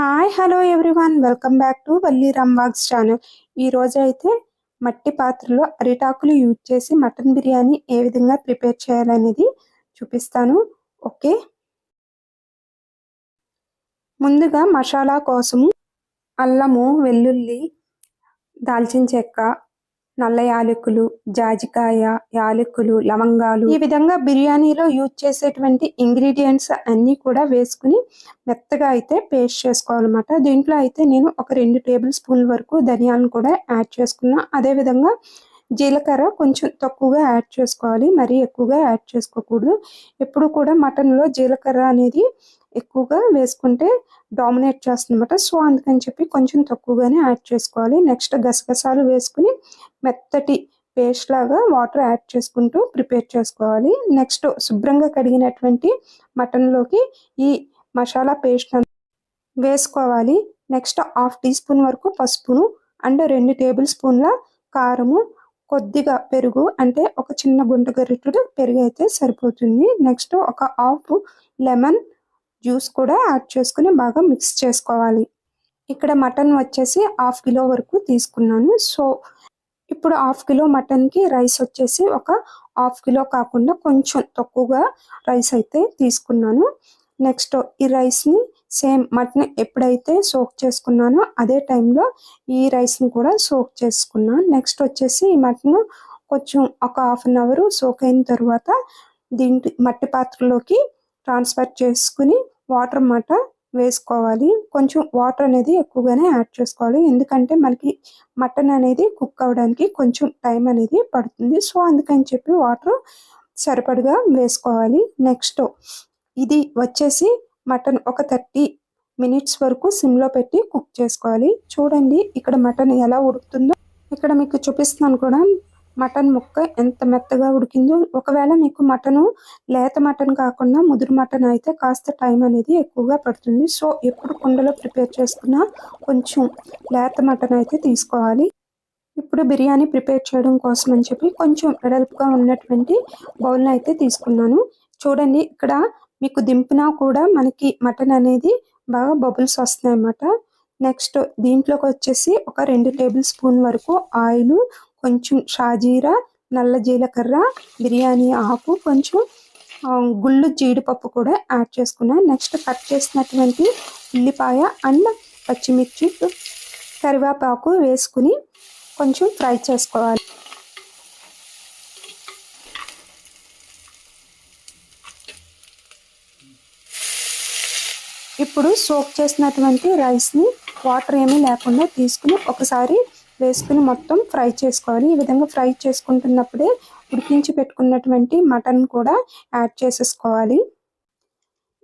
Hi hello everyone welcome back to Valli రంవాగ్స్ channel ఈ రోజు అయితే మట్టి పాత్రలో అరిటాకులు యూజ్ చేసి మటన్ బిర్యానీ ఏ విధంగా ప్రిపేర్ చేయాలనేది చూపిస్తాను. ఓకే ముందుగా మసాలా కోసము అల్లము వెల్లుల్లి దాల్చిన చెక్క నల్ల యాలకులు జాజికాయ యాలకులు లవంగాలు ఈ విధంగా బిర్యానీలో యూజ్ చేసేటువంటి ఇంగ్రీడియంట్స్ అన్నీ కూడా వేసుకుని మెత్తగా అయితే పేస్ట్ చేసుకోవాలన్నమాట. దీంట్లో అయితే నేను ఒక రెండు టేబుల్ స్పూన్ల వరకు ధనియాలను కూడా యాడ్ చేసుకున్నా. అదే విధంగా జీలకర్ర కొంచెం తక్కువగా యాడ్ చేసుకోవాలి మరీ ఎక్కువగా యాడ్ చేసుకోకూడదు. ఎప్పుడు కూడా మటన్లో జీలకర్ర అనేది ఎక్కువగా వేసుకుంటే డామినేట్ చేస్తుందన్నమాట. సో అందుకని చెప్పి కొంచెం తక్కువగానే యాడ్ చేసుకోవాలి. నెక్స్ట్ గసగసాలు వేసుకుని మెత్తటి పేస్ట్ లాగా వాటర్ యాడ్ చేసుకుంటూ ప్రిపేర్ చేసుకోవాలి. నెక్స్ట్ శుభ్రంగా కడిగినటువంటి మటన్లోకి ఈ మసాలా పేస్ట్ వేసుకోవాలి. నెక్స్ట్ హాఫ్ టీ స్పూన్ వరకు పసుపును అండ్ రెండు టేబుల్ స్పూన్ల కారము కొద్దిగా పెరుగు అంటే ఒక చిన్న గుంట గరిటెడు పెరుగు అయితే సరిపోతుంది. నెక్స్ట్ ఒక హాఫ్ లెమన్ జ్యూస్ కూడా యాడ్ చేసుకుని బాగా మిక్స్ చేసుకోవాలి. ఇక్కడ మటన్ వచ్చేసి హాఫ్ కిలో వరకు తీసుకున్నాను. సో ఇప్పుడు హాఫ్ కిలో మటన్కి రైస్ వచ్చేసి ఒక హాఫ్ కిలో కాకుండా కొంచెం తక్కువగా రైస్ అయితే తీసుకున్నాను. నెక్స్ట్ ఈ రైస్ని సేమ్ మటన్ ఎప్పుడైతే సోక్ చేసుకున్నానో అదే టైంలో ఈ రైస్ని కూడా సోక్ చేసుకున్నాను నెక్స్ట్ వచ్చేసి ఈ మటన్ కొంచెం ఒక హాఫ్ అన్ అవర్ సోక్ అయిన తర్వాత దీంట్లో మట్టి పాత్రలోకి ట్రాన్స్ఫర్ చేసుకుని వాటర్ అన్నమాట వేసుకోవాలి. కొంచెం వాటర్ అనేది ఎక్కువగానే యాడ్ చేసుకోవాలి. ఎందుకంటే మనకి మటన్ అనేది కుక్ అవ్వడానికి కొంచెం టైం అనేది పడుతుంది. సో అందుకని చెప్పి వాటర్ సరిపడగా వేసుకోవాలి. నెక్స్ట్ ఇది వచ్చేసి మటన్ ఒక థర్టీ మినిట్స్ వరకు సిమ్లో పెట్టి కుక్ చేసుకోవాలి. చూడండి ఇక్కడ మటన్ ఎలా ఉడుకుతుందో. ఇక్కడ మీకు చూపిస్తున్నాను కూడా మటన్ ముక్క ఎంత మెత్తగా ఉడికిందో. ఒకవేళ మీకు మటను లేత మటన్ కాకుండా ముదురు మటన్ అయితే కాస్త టైం అనేది ఎక్కువగా పడుతుంది. సో ఎప్పుడు కుండలో ప్రిపేర్ చేసుకున్నా కొంచెం లేత మటన్ అయితే తీసుకోవాలి. ఇప్పుడు బిర్యానీ ప్రిపేర్ చేయడం కోసం అని చెప్పి కొంచెం వెడల్పుగా ఉన్నటువంటి బౌల్ని అయితే తీసుకున్నాను. చూడండి ఇక్కడ మీకు దింపినా కూడా మనకి మటన్ అనేది బాగా బబుల్స్ వస్తున్నాయి అన్నమాట నెక్స్ట్ దీంట్లోకి వచ్చేసి ఒక రెండు టేబుల్ స్పూన్ వరకు ఆయిల్ కొంచెం షాజీరా నల్ల జీలకర్ర బిర్యానీ ఆకు కొంచెం గుళ్ళు జీడిపప్పు కూడా యాడ్ చేసుకున్నాను నెక్స్ట్ కట్ చేసినటువంటి ఉల్లిపాయ అండ్ పచ్చిమిర్చి కరివేపాకు వేసుకుని కొంచెం ఫ్రై చేసుకోవాలి. ఇప్పుడు సోక్ చేసినటువంటి రైస్ని వాటర్ ఏమీ లేకుండా తీసుకుని ఒకసారి వేసుకుని మొత్తం ఫ్రై చేసుకోవాలి. ఈ విధంగా ఫ్రై చేసుకుంటున్నప్పుడే ఉడికించి పెట్టుకున్నటువంటి మటన్ కూడా యాడ్ చేసేసుకోవాలి.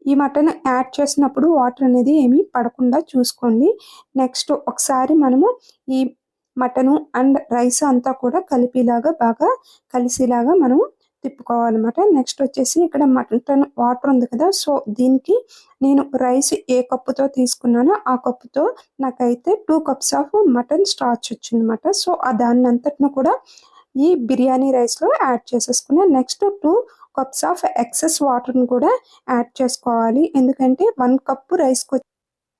ఈ మటన్ యాడ్ చేసినప్పుడు వాటర్ అనేది ఏమీ పడకుండా చూసుకోండి. నెక్స్ట్ ఒకసారి మనము ఈ మటను అండ్ రైస్ అంతా కూడా కలిపిలాగా బాగా కలిసేలాగా మనము తిప్పుకోవాలన్నమాట నెక్స్ట్ వచ్చేసి ఇక్కడ మటన్ వాటర్ ఉంది కదా సో దీనికి నేను రైస్ ఏ కప్పుతో తీసుకున్నానో ఆ కప్పుతో నాకైతే two cups of mutton starch వచ్చిందన్నమాట. సో ఆ దాన్ని అంతటిని కూడా ఈ బిర్యానీ రైస్లో యాడ్ చేసేసుకున్నాను next two cups of excess వాటర్ని కూడా యాడ్ చేసుకోవాలి. ఎందుకంటే వన్ కప్పు రైస్కి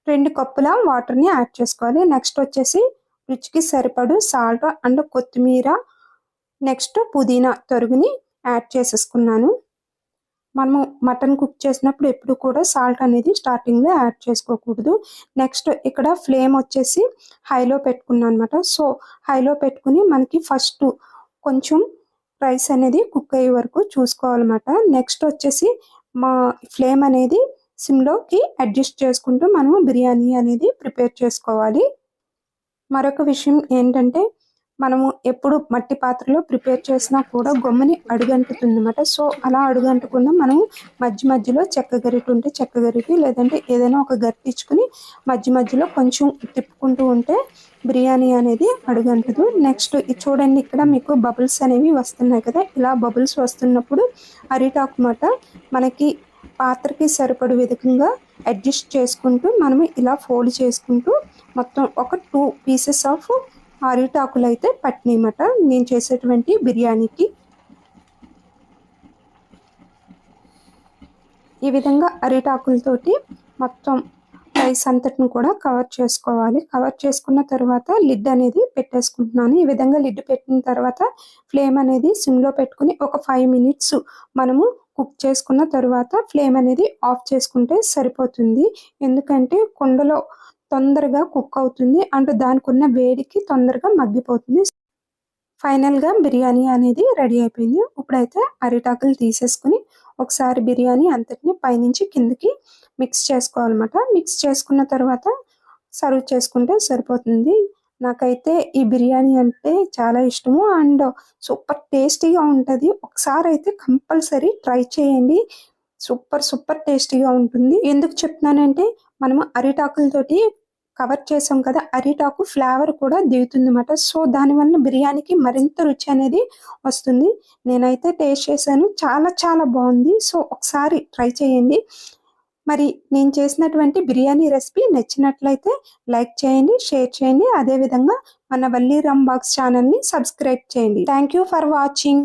రెండు కప్పుల వాటర్ని యాడ్ చేసుకోవాలి. నెక్స్ట్ వచ్చేసి రుచికి సరిపడు సాల్ట్ అండ్ కొత్తిమీర. నెక్స్ట్ పుదీనా తరుగుని యాడ్ చేసేసుకున్నాను. మనము మటన్ కుక్ చేసినప్పుడు ఎప్పుడు కూడా సాల్ట్ అనేది స్టార్టింగ్లో యాడ్ చేసుకోకూడదు. నెక్స్ట్ ఇక్కడ ఫ్లేమ్ వచ్చేసి హైలో పెట్టుకున్నాను అనమాట సో హైలో పెట్టుకుని మనకి ఫస్ట్ కొంచెం రైస్ అనేది కుక్ అయ్యే వరకు చూసుకోవాలన్నమాట. నెక్స్ట్ వచ్చేసి మా ఫ్లేమ్ అనేది సిమ్లోకి అడ్జస్ట్ చేసుకుంటూ మనము బిర్యానీ అనేది ప్రిపేర్ చేసుకోవాలి. మరొక విషయం ఏంటంటే మనము ఎప్పుడు మట్టి పాత్రలో ప్రిపేర్ చేసినా కూడా గొమ్మని అడుగంటుతుంది అనమాట సో అలా అడుగంటకుండా మనం మధ్య మధ్యలో చెక్క గరిటి ఉంటే చెక్క గరిటి లేదంటే ఏదైనా ఒక గరిటి ఇచ్చుకుని మధ్య మధ్యలో కొంచెం తిప్పుకుంటూ ఉంటే బిర్యానీ అనేది అడుగంటదు. నెక్స్ట్ చూడండి ఇక్కడ మీకు బబుల్స్ అనేవి వస్తున్నాయి కదా. ఇలా బబుల్స్ వస్తున్నప్పుడు అరిటాకు మాట మనకి పాత్రకి సరిపడు విధంగా అడ్జస్ట్ చేసుకుంటూ మనము ఇలా ఫోల్డ్ చేసుకుంటూ మొత్తం ఒక టూ పీసెస్ ఆఫ్ అరిటాకులు అయితే పట్టినమాట నేను చేసేటువంటి బిర్యానీకి ఈ విధంగా అరిటాకులతోటి మొత్తం రైస్ అంతటిని కూడా కవర్ చేసుకోవాలి. కవర్ చేసుకున్న తర్వాత లిడ్ అనేది పెట్టేసుకుంటున్నాను. ఈ విధంగా లిడ్ పెట్టిన తర్వాత ఫ్లేమ్ అనేది సిమ్లో పెట్టుకుని ఒక ఫైవ్ మినిట్స్ మనము కుక్ చేసుకున్న తర్వాత ఫ్లేమ్ అనేది ఆఫ్ చేసుకుంటే సరిపోతుంది. ఎందుకంటే కుండలో తొందరగా కుక్ అవుతుంది. అండ్ దానికి ఉన్న వేడికి తొందరగా మగ్గిపోతుంది. ఫైనల్గా బిర్యానీ అనేది రెడీ అయిపోయింది. ఇప్పుడైతే అరిటాకులు తీసేసుకుని ఒకసారి బిర్యానీ అంతటిని పైనుంచి కిందకి మిక్స్ చేసుకోవాలన్నమాట. మిక్స్ చేసుకున్న తర్వాత సర్వ్ చేసుకుంటే సరిపోతుంది. నాకైతే ఈ బిర్యానీ అంటే చాలా ఇష్టము. అండ్ సూపర్ టేస్టీగా ఉంటుంది. ఒకసారి అయితే కంపల్సరీ ట్రై చేయండి. సూపర్ సూపర్ టేస్టీగా ఉంటుంది. ఎందుకు చెప్తున్నానంటే మనము అరిటాకులతోటి కవర్ చేసాం కదా అరిటాకు ఫ్లేవర్ కూడా దిగుతుంది అనమాట సో దానివల్ల బిర్యానీకి మరింత రుచి అనేది వస్తుంది. నేనైతే టేస్ట్ చేశాను. చాలా చాలా బాగుంది. సో ఒకసారి ట్రై చేయండి. మరి నేను చేసినటువంటి బిర్యానీ రెసిపీ నచ్చినట్లయితే లైక్ చేయండి షేర్ చేయండి. అదేవిధంగా మన వల్లీరామ్ బాక్స్ ఛానల్ని సబ్స్క్రైబ్ చేయండి. Thank you for watching.